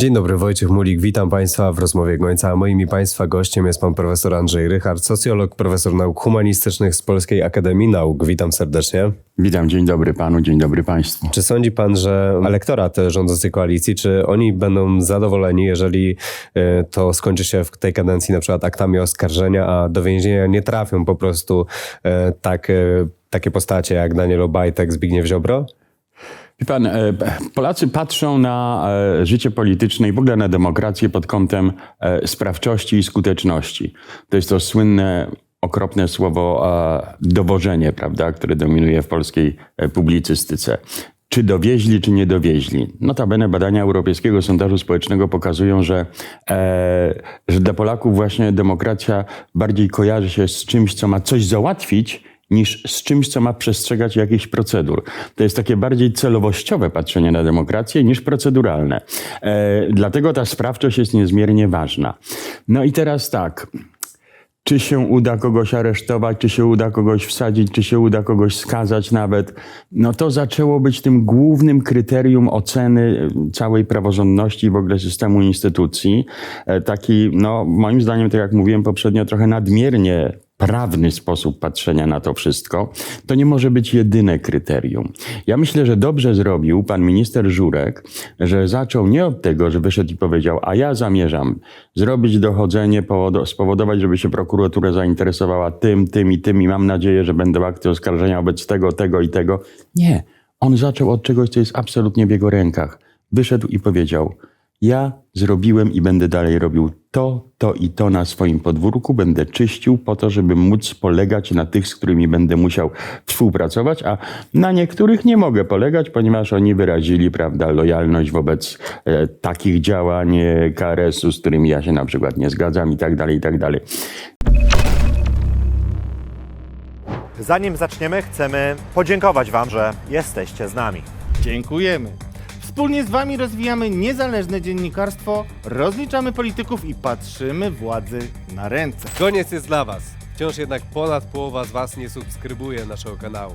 Dzień dobry, Wojciech Mulik, witam Państwa w rozmowie Gońca. A moim i Państwa gościem jest Pan Profesor Andrzej Rychard, socjolog, profesor nauk humanistycznych z Polskiej Akademii Nauk. Witam serdecznie. Witam, dzień dobry panu, dzień dobry państwu. Czy sądzi Pan, że elektorat rządzącej koalicji, czy oni będą zadowoleni, jeżeli e, to skończy się w tej kadencji na przykład aktami oskarżenia, a do więzienia nie trafią po prostu e, tak, e, takie postacie jak Daniel Obajtek, Zbigniew Ziobro? Wie pan, e, Polacy patrzą na e, życie polityczne i w ogóle na demokrację pod kątem e, sprawczości i skuteczności. To jest to słynne, okropne słowo dowożenie, prawda, które dominuje w polskiej publicystyce. Czy dowieźli, czy nie dowieźli? Notabene badania Europejskiego Sondażu Społecznego pokazują, że, e, że dla Polaków właśnie demokracja bardziej kojarzy się z czymś, co ma coś załatwić, niż z czymś, co ma przestrzegać jakichś procedur. To jest takie bardziej celowościowe patrzenie na demokrację niż proceduralne. E, dlatego ta sprawczość jest niezmiernie ważna. No i teraz tak. Czy się uda kogoś aresztować, czy się uda kogoś wsadzić, czy się uda kogoś skazać nawet, no to zaczęło być tym głównym kryterium oceny całej praworządności i w ogóle systemu instytucji. E, Taki, no moim zdaniem, tak jak mówiłem poprzednio, trochę nadmiernie prawny sposób patrzenia na to wszystko, to nie może być jedyne kryterium. Ja myślę, że dobrze zrobił pan minister Żurek, że zaczął nie od tego, że wyszedł i powiedział, a ja zamierzam zrobić dochodzenie, powodo- spowodować, żeby się prokuratura zainteresowała tym, tym i tym i mam nadzieję, że będą akty oskarżenia wobec tego, tego i tego. Nie. On zaczął od czegoś, co jest absolutnie w jego rękach. Wyszedł i powiedział, ja zrobiłem i będę dalej robił to, to i to na swoim podwórku, będę czyścił po to, żeby móc polegać na tych, z którymi będę musiał współpracować, a na niektórych nie mogę polegać, ponieważ oni wyrazili, prawda, lojalność wobec e, takich działań e, KRS-u, z którymi ja się na przykład nie zgadzam i tak dalej, i tak dalej. Zanim zaczniemy, chcemy podziękować Wam, że jesteście z nami. Dziękujemy. Wspólnie z Wami rozwijamy niezależne dziennikarstwo, rozliczamy polityków i patrzymy władzy na ręce. Koniec jest dla Was. Wciąż jednak ponad połowa z Was nie subskrybuje naszego kanału.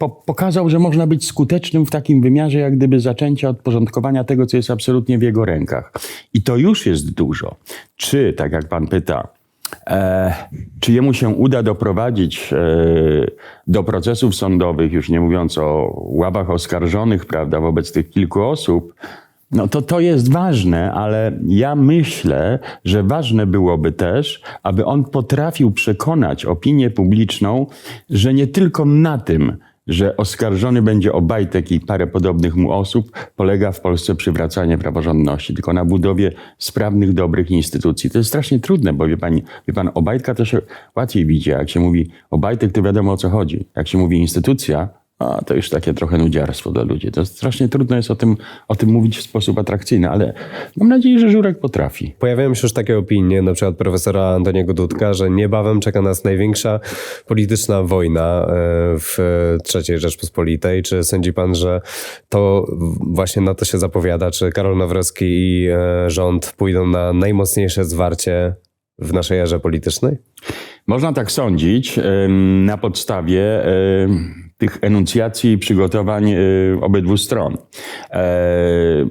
po, pokazał, że można być skutecznym w takim wymiarze, jak gdyby zaczęcia od porządkowania tego, co jest absolutnie w jego rękach. I to już jest dużo. Czy, tak jak pan pyta, e, czy jemu się uda doprowadzić e, do procesów sądowych, już nie mówiąc o ławach oskarżonych, prawda, wobec tych kilku osób, no to to jest ważne, ale ja myślę, że ważne byłoby też, aby on potrafił przekonać opinię publiczną, że nie tylko na tym, że oskarżony będzie Obajtek i parę podobnych mu osób, polega w Polsce przywracanie praworządności, tylko na budowie sprawnych, dobrych instytucji. To jest strasznie trudne, bo wie, pani, wie pan, Obajtka to się łatwiej widzi. Jak się mówi Obajtek, to wiadomo o co chodzi. Jak się mówi instytucja, a to już takie trochę nudziarstwo dla ludzi. To strasznie trudno jest o tym, o tym mówić w sposób atrakcyjny, ale mam nadzieję, że Żurek potrafi. Pojawiają się już takie opinie, na przykład profesora Antoniego Dudka, że niebawem czeka nas największa polityczna wojna e, w III Rzeczpospolitej. Czy sądzi pan, że to właśnie na to się zapowiada? Czy Karol Nawrocki i e, rząd pójdą na najmocniejsze zwarcie w naszej erze politycznej? Można tak sądzić na podstawie tych enuncjacji i przygotowań e, obydwu stron. E,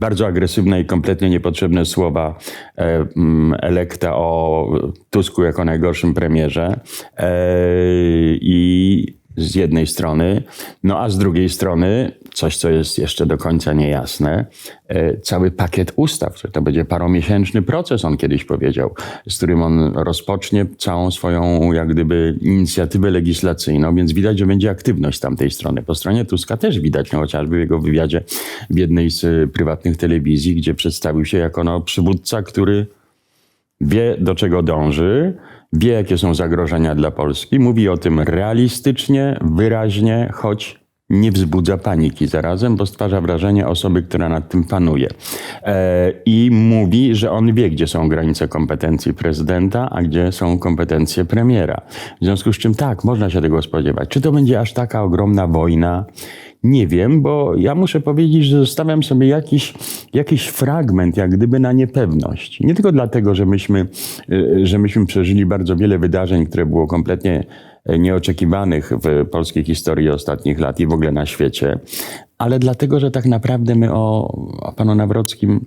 Bardzo agresywne i kompletnie niepotrzebne słowa e, mm, elekta o Tusku jako najgorszym premierze. E, I z jednej strony, no a z drugiej strony, coś co jest jeszcze do końca niejasne, e, cały pakiet ustaw, że to będzie paromiesięczny proces, on kiedyś powiedział, z którym on rozpocznie całą swoją jak gdyby inicjatywę legislacyjną, więc widać, że będzie aktywność tamtej strony. Po stronie Tuska też widać, no chociażby w jego wywiadzie w jednej z e, prywatnych telewizji, gdzie przedstawił się jako no, przywódca, który wie do czego dąży, wie jakie są zagrożenia dla Polski, mówi o tym realistycznie, wyraźnie, choć nie wzbudza paniki zarazem, bo stwarza wrażenie osoby, która nad tym panuje. E, I mówi, że on wie, gdzie są granice kompetencji prezydenta, a gdzie są kompetencje premiera. W związku z czym tak, można się tego spodziewać. Czy to będzie aż taka ogromna wojna? Nie wiem, bo ja muszę powiedzieć, że zostawiam sobie jakiś, jakiś fragment, jak gdyby na niepewność. Nie tylko dlatego, że myśmy, y, że myśmy przeżyli bardzo wiele wydarzeń, które było kompletnie e, nieoczekiwanych w polskiej historii ostatnich lat i w ogóle na świecie, ale dlatego, że tak naprawdę my o, o panu Nawrockim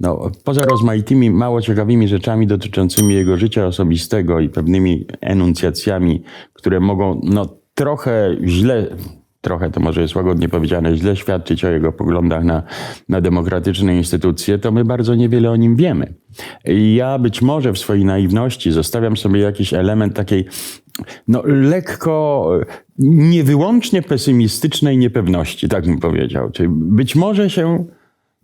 no, poza rozmaitymi, mało ciekawymi rzeczami dotyczącymi jego życia osobistego i pewnymi enuncjacjami, które mogą no, trochę źle, trochę to może jest łagodnie powiedziane, źle świadczyć o jego poglądach na, na demokratyczne instytucje, to my bardzo niewiele o nim wiemy. I ja być może w swojej naiwności zostawiam sobie jakiś element takiej no, lekko, nie wyłącznie pesymistycznej niepewności, tak bym powiedział. Czyli być może się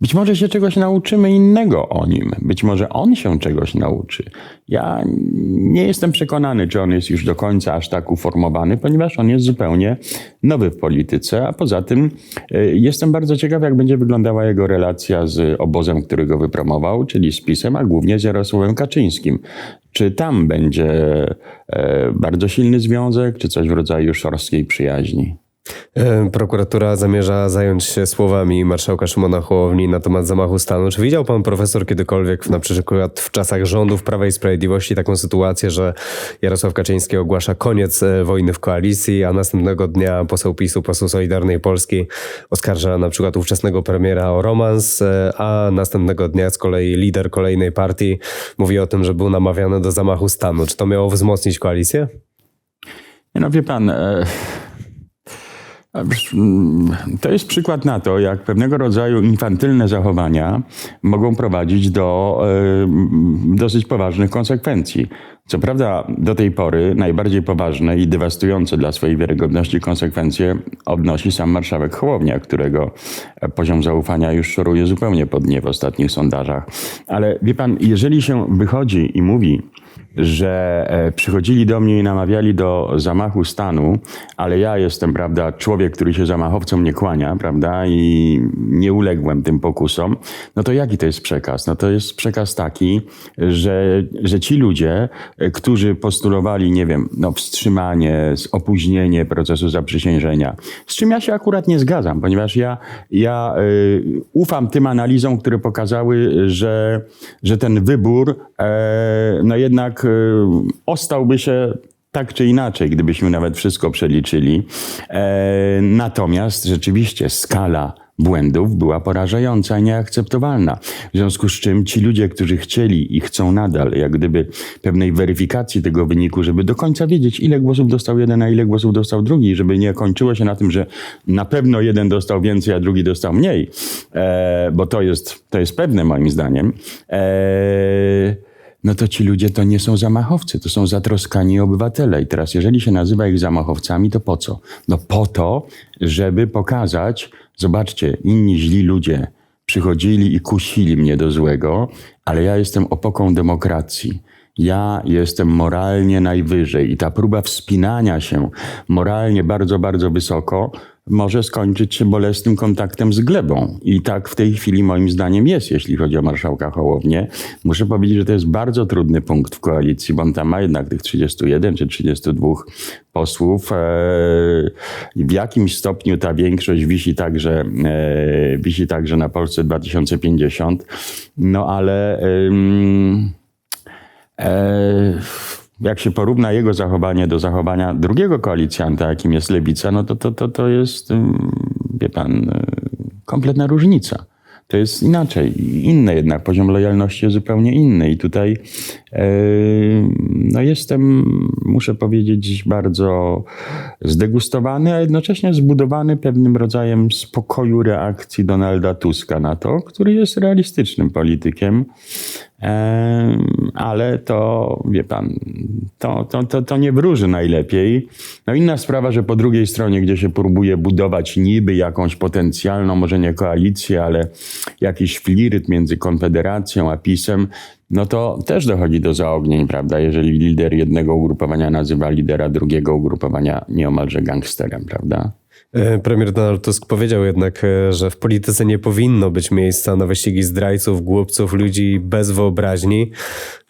być może się czegoś nauczymy innego o nim. Być może on się czegoś nauczy. Ja nie jestem przekonany, czy on jest już do końca aż tak uformowany, ponieważ on jest zupełnie nowy w polityce, a poza tym y, jestem bardzo ciekaw, jak będzie wyglądała jego relacja z obozem, który go wypromował, czyli z PiSem, a głównie z Jarosławem Kaczyńskim. Czy tam będzie e, bardzo silny związek, czy coś w rodzaju szorstkiej przyjaźni? E, Prokuratura zamierza zająć się słowami marszałka Szymona Hołowni na temat zamachu stanu. Czy widział pan profesor kiedykolwiek, na przykład w czasach rządów Prawa i Sprawiedliwości, taką sytuację, że Jarosław Kaczyński ogłasza koniec e, wojny w koalicji, a następnego dnia poseł PiSu, poseł Solidarnej Polski oskarża na przykład ówczesnego premiera o romans, e, a następnego dnia z kolei lider kolejnej partii mówi o tym, że był namawiany do zamachu stanu. Czy to miało wzmocnić koalicję? No wie pan, e, to jest przykład na to, jak pewnego rodzaju infantylne zachowania mogą prowadzić do e, mm, dosyć poważnych konsekwencji. Co prawda, do tej pory najbardziej poważne i dewastujące dla swojej wiarygodności konsekwencje odnosi sam marszałek Hołownia, którego poziom zaufania już szoruje zupełnie pod nie w ostatnich sondażach. Ale wie pan, jeżeli się wychodzi i mówi, że e, przychodzili do mnie i namawiali do zamachu stanu, ale ja jestem, prawda, człowiek, który się zamachowcom nie kłania, prawda, i nie uległem tym pokusom, no to jaki to jest przekaz? No to jest przekaz taki, że, że ci ludzie, e, którzy postulowali, nie wiem, no wstrzymanie, opóźnienie procesu zaprzysiężenia, z czym ja się akurat nie zgadzam, ponieważ ja, ja y, ufam tym analizom, które pokazały, że, że ten wybór, no jednak ostałby się tak czy inaczej, gdybyśmy nawet wszystko przeliczyli. E, natomiast rzeczywiście skala błędów była porażająca i nieakceptowalna. W związku z czym ci ludzie, którzy chcieli i chcą nadal, jak gdyby pewnej weryfikacji tego wyniku, żeby do końca wiedzieć, ile głosów dostał jeden, a ile głosów dostał drugi, żeby nie kończyło się na tym, że na pewno jeden dostał więcej, a drugi dostał mniej, e, bo to jest, to jest pewne moim zdaniem. E, no to ci ludzie to nie są zamachowcy, to są zatroskani obywatele. I teraz, jeżeli się nazywa ich zamachowcami, to po co? No po to, żeby pokazać, zobaczcie, inni źli ludzie przychodzili i kusili mnie do złego, ale ja jestem opoką demokracji. Ja jestem moralnie najwyżej i ta próba wspinania się moralnie bardzo, bardzo wysoko może skończyć się bolesnym kontaktem z glebą. I tak w tej chwili moim zdaniem jest, jeśli chodzi o marszałka Hołownię. Muszę powiedzieć, że to jest bardzo trudny punkt w koalicji, bo on tam ma jednak tych 31 czy 32 posłów. E, w jakimś stopniu ta większość wisi także, e, wisi także na Polsce 2050. No ale... E, jak się porówna jego zachowanie do zachowania drugiego koalicjanta, jakim jest Lewica, no to to, to, to jest, ym, wie pan, y, kompletna różnica. To jest inaczej, inne jednak, poziom lojalności jest zupełnie inny. I tutaj e, no jestem, muszę powiedzieć, bardzo zdegustowany, a jednocześnie zbudowany pewnym rodzajem spokoju reakcji Donalda Tuska na to, który jest realistycznym politykiem. Ale to, wie pan, to, to, to, to nie wróży najlepiej. No inna sprawa, że po drugiej stronie, gdzie się próbuje budować niby jakąś potencjalną, może nie koalicję, ale jakiś flirt między Konfederacją a PiSem, no to też dochodzi do zaognień, prawda? Jeżeli lider jednego ugrupowania nazywa lidera drugiego ugrupowania nieomalże gangsterem, prawda? E, Premier Donald Tusk powiedział jednak, e, że w polityce nie powinno być miejsca na wyścigi zdrajców, głupców, ludzi bez wyobraźni.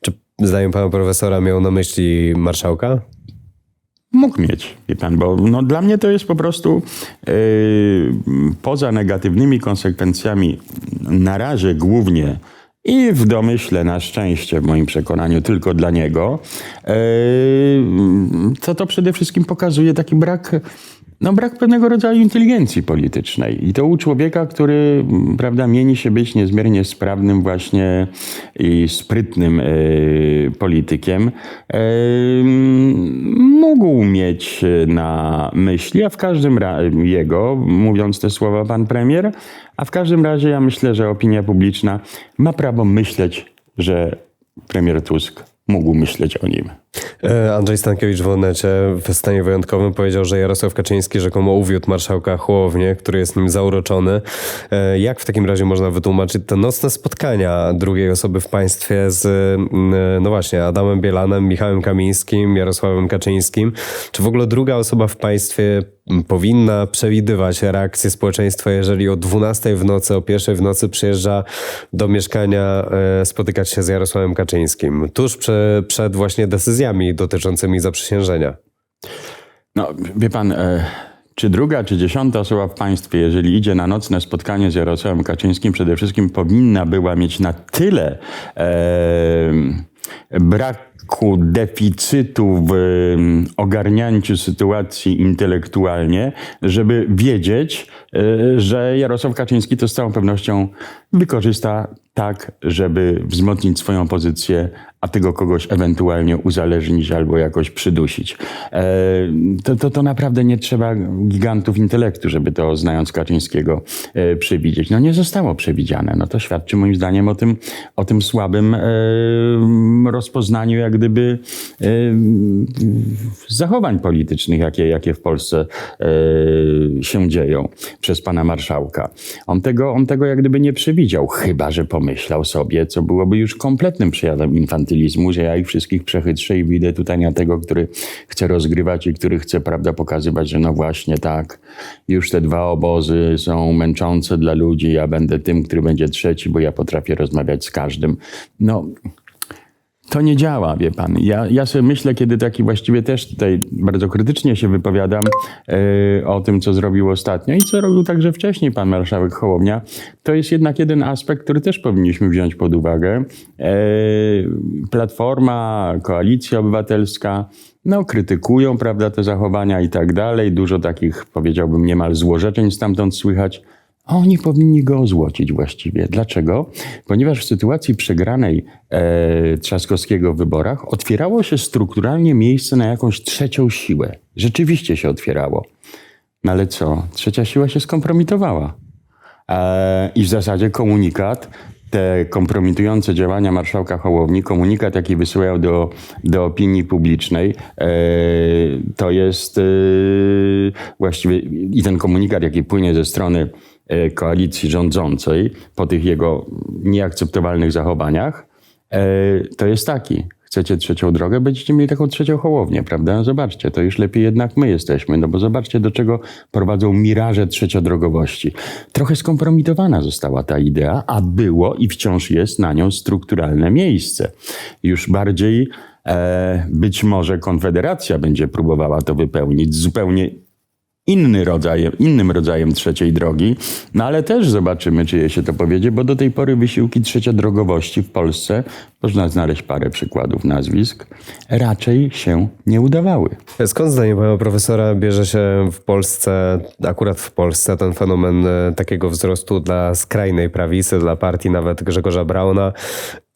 Czy zdaniem pana profesora miał na myśli marszałka? Mógł mieć, wie pan, bo no, dla mnie to jest po prostu yy, poza negatywnymi konsekwencjami na razie głównie i w domyśle na szczęście, w moim przekonaniu, tylko dla niego, to to przede wszystkim pokazuje taki brak, no, brak pewnego rodzaju inteligencji politycznej. I to u człowieka, który m, prawda, mieni się być niezmiernie sprawnym właśnie i sprytnym yy, politykiem, yy, mógł mieć na myśli, a w każdym razie jego, mówiąc te słowa pan premier, a w każdym razie ja myślę, że opinia publiczna ma prawo myśleć, że premier Tusk mógł myśleć o nim. E, Andrzej Stankiewicz w Onecie w stanie wyjątkowym powiedział, że Jarosław Kaczyński rzekomo uwiódł marszałka Hołownię, który jest nim zauroczony. E, Jak w takim razie można wytłumaczyć te nocne spotkania drugiej osoby w państwie z, mm, no właśnie, Adamem Bielanem, Michałem Kamińskim, Jarosławem Kaczyńskim? Czy w ogóle druga osoba w państwie powinna przewidywać reakcję społeczeństwa, jeżeli o 12 w nocy, o 1 w nocy przyjeżdża do mieszkania e, spotykać się z Jarosławem Kaczyńskim, tuż prze, przed właśnie decyzjami dotyczącymi zaprzysiężenia? No, wie pan, e, czy druga, czy dziesiąta osoba w państwie, jeżeli idzie na nocne spotkanie z Jarosławem Kaczyńskim, przede wszystkim powinna była mieć na tyle e, braku deficytu w em, ogarnięciu sytuacji intelektualnie, żeby wiedzieć, że Jarosław Kaczyński to z całą pewnością wykorzysta tak, żeby wzmocnić swoją pozycję, a tego kogoś ewentualnie uzależnić albo jakoś przydusić. E, to, to, to naprawdę nie trzeba gigantów intelektu, żeby to znając Kaczyńskiego e, przewidzieć. No nie zostało przewidziane. No to świadczy moim zdaniem o tym, o tym słabym e, rozpoznaniu jak gdyby zachowań politycznych, jakie, jakie w Polsce się dzieją przez pana marszałka. On tego, on tego jak gdyby nie przewidział, chyba że pomyślał sobie, co byłoby już kompletnym przejawem infantylizmu, że ja ich wszystkich przechytrzę i widzę tutaj na tego, który chce rozgrywać i który chce, prawda, pokazywać, że no właśnie tak, już te dwa obozy są męczące dla ludzi, ja będę tym, który będzie trzeci, bo ja potrafię rozmawiać z każdym. No, to nie działa, wie pan. Ja, ja sobie myślę, kiedy taki właściwie też tutaj bardzo krytycznie się wypowiadam e, o tym, co zrobił ostatnio i co robił także wcześniej pan marszałek Hołownia, to jest jednak jeden aspekt, który też powinniśmy wziąć pod uwagę. E, Platforma, Koalicja Obywatelska, no, krytykują, prawda, te zachowania i tak dalej. Dużo takich, powiedziałbym, niemal złorzeczeń stamtąd słychać. Oni powinni go ozłocić właściwie. Dlaczego? Ponieważ w sytuacji przegranej e, Trzaskowskiego w wyborach otwierało się strukturalnie miejsce na jakąś trzecią siłę. Rzeczywiście się otwierało. No ale co? Trzecia siła się skompromitowała. E, I w zasadzie komunikat, te kompromitujące działania marszałka Hołowni, komunikat, jaki wysyłają do, do opinii publicznej, e, to jest e, właściwie i ten komunikat, jaki płynie ze strony koalicji rządzącej po tych jego nieakceptowalnych zachowaniach, e, to jest taki. Chcecie trzecią drogę, będziecie mieli taką trzecią hołownię, prawda? Zobaczcie, to już lepiej jednak my jesteśmy, no bo zobaczcie, do czego prowadzą miraże trzeciodrogowości. Trochę skompromitowana została ta idea, a było i wciąż jest na nią strukturalne miejsce. Już bardziej e, być może Konfederacja będzie próbowała to wypełnić zupełnie inny rodzaj, innym rodzajem trzeciej drogi, no ale też zobaczymy, czy jej się to powiedzie, bo do tej pory wysiłki trzeciodrogowości w Polsce, można znaleźć parę przykładów nazwisk, raczej się nie udawały. Skąd zdaniem pana profesora bierze się w Polsce, akurat w Polsce, ten fenomen e, takiego wzrostu dla skrajnej prawicy, dla partii nawet Grzegorza Brauna?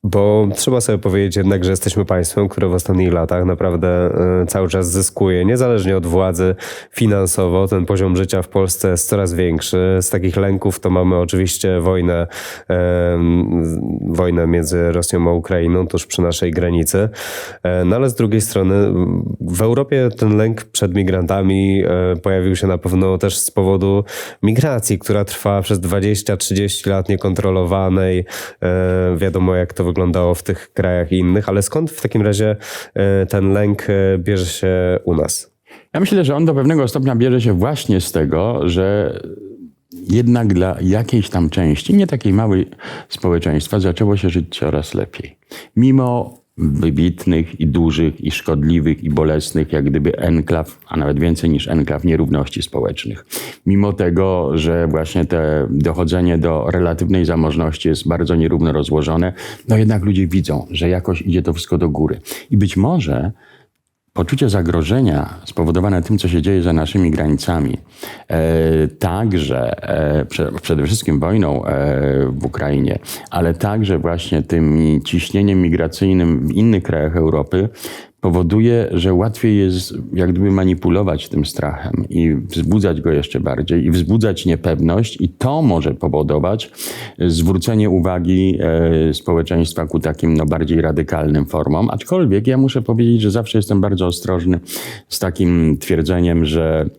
Bo trzeba sobie powiedzieć jednak, że jesteśmy państwem, które w ostatnich latach naprawdę e, cały czas zyskuje, niezależnie od władzy finansowo. Ten poziom życia w Polsce jest coraz większy. Z takich lęków to mamy oczywiście wojnę, e, wojnę między Rosją a Ukrainą tuż przy naszej granicy. E, No ale z drugiej strony w Europie ten lęk przed migrantami pojawił się na pewno też z powodu migracji, która trwa przez 20-30 lat niekontrolowanej. Wiadomo jak to wyglądało w tych krajach innych, ale skąd w takim razie e, ten lęk e, bierze się u nas? Ja myślę, że on do pewnego stopnia bierze się właśnie z tego, że jednak dla jakiejś tam części, nie takiej małej społeczeństwa, zaczęło się żyć coraz lepiej. Mimo wybitnych i dużych i szkodliwych i bolesnych, jak gdyby enklaw, a nawet więcej niż enklaw nierówności społecznych. Mimo tego, że właśnie te dochodzenie do relatywnej zamożności jest bardzo nierówno rozłożone, no jednak ludzie widzą, że jakoś idzie to wszystko do góry. I być może poczucie zagrożenia spowodowane tym, co się dzieje za naszymi granicami, e, także e, prze, przede wszystkim wojną e, w Ukrainie, ale także właśnie tym ciśnieniem migracyjnym w innych krajach Europy, powoduje, że łatwiej jest jak gdyby manipulować tym strachem i wzbudzać go jeszcze bardziej i wzbudzać niepewność i to może powodować zwrócenie uwagi e, społeczeństwa ku takim no, bardziej radykalnym formom. Aczkolwiek ja muszę powiedzieć, że zawsze jestem bardzo ostrożny z takim twierdzeniem, że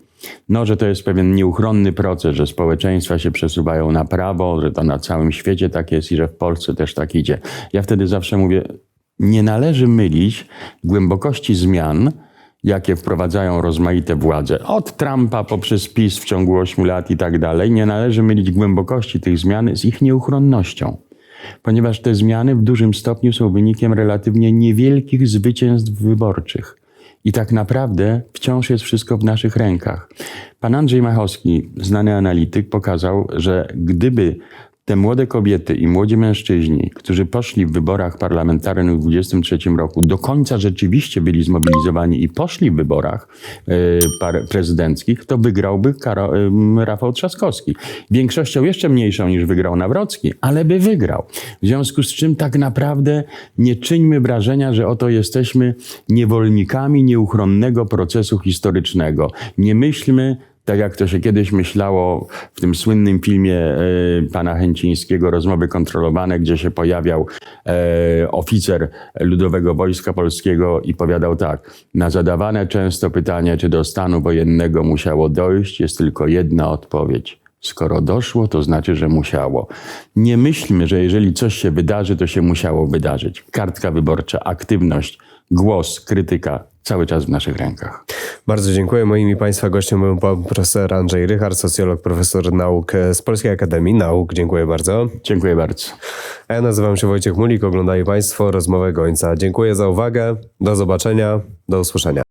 no, że to jest pewien nieuchronny proces, że społeczeństwa się przesuwają na prawo, że to na całym świecie tak jest i że w Polsce też tak idzie. Ja wtedy zawsze mówię, nie należy mylić głębokości zmian, jakie wprowadzają rozmaite władze, od Trumpa poprzez PiS w ciągu 8 lat i tak dalej, nie należy mylić głębokości tych zmian z ich nieuchronnością. Ponieważ te zmiany w dużym stopniu są wynikiem relatywnie niewielkich zwycięstw wyborczych. I tak naprawdę wciąż jest wszystko w naszych rękach. Pan Andrzej Machowski, znany analityk, pokazał, że gdyby te młode kobiety i młodzi mężczyźni, którzy poszli w wyborach parlamentarnych w 23 roku, do końca rzeczywiście byli zmobilizowani i poszli w wyborach e, prezydenckich, to wygrałby Karo, em, Rafał Trzaskowski. Większością jeszcze mniejszą niż wygrał Nawrocki, ale by wygrał. W związku z czym tak naprawdę nie czyńmy wrażenia, że oto jesteśmy niewolnikami nieuchronnego procesu historycznego. Nie myślmy, tak jak to się kiedyś myślało w tym słynnym filmie e, pana Chęcińskiego, Rozmowy kontrolowane, gdzie się pojawiał e, oficer Ludowego Wojska Polskiego i powiadał tak. Na zadawane często pytanie, czy do stanu wojennego musiało dojść, jest tylko jedna odpowiedź. Skoro doszło, to znaczy, że musiało. Nie myślmy, że jeżeli coś się wydarzy, to się musiało wydarzyć. Kartka wyborcza, aktywność, głos, krytyka cały czas w naszych rękach. Bardzo dziękuję. Moim i Państwa gościem był pan profesor Andrzej Rychard, socjolog, profesor nauk z Polskiej Akademii Nauk. Dziękuję bardzo. Dziękuję bardzo. A ja nazywam się Wojciech Mulik, oglądają Państwo rozmowę Gońca. Dziękuję za uwagę, do zobaczenia, do usłyszenia.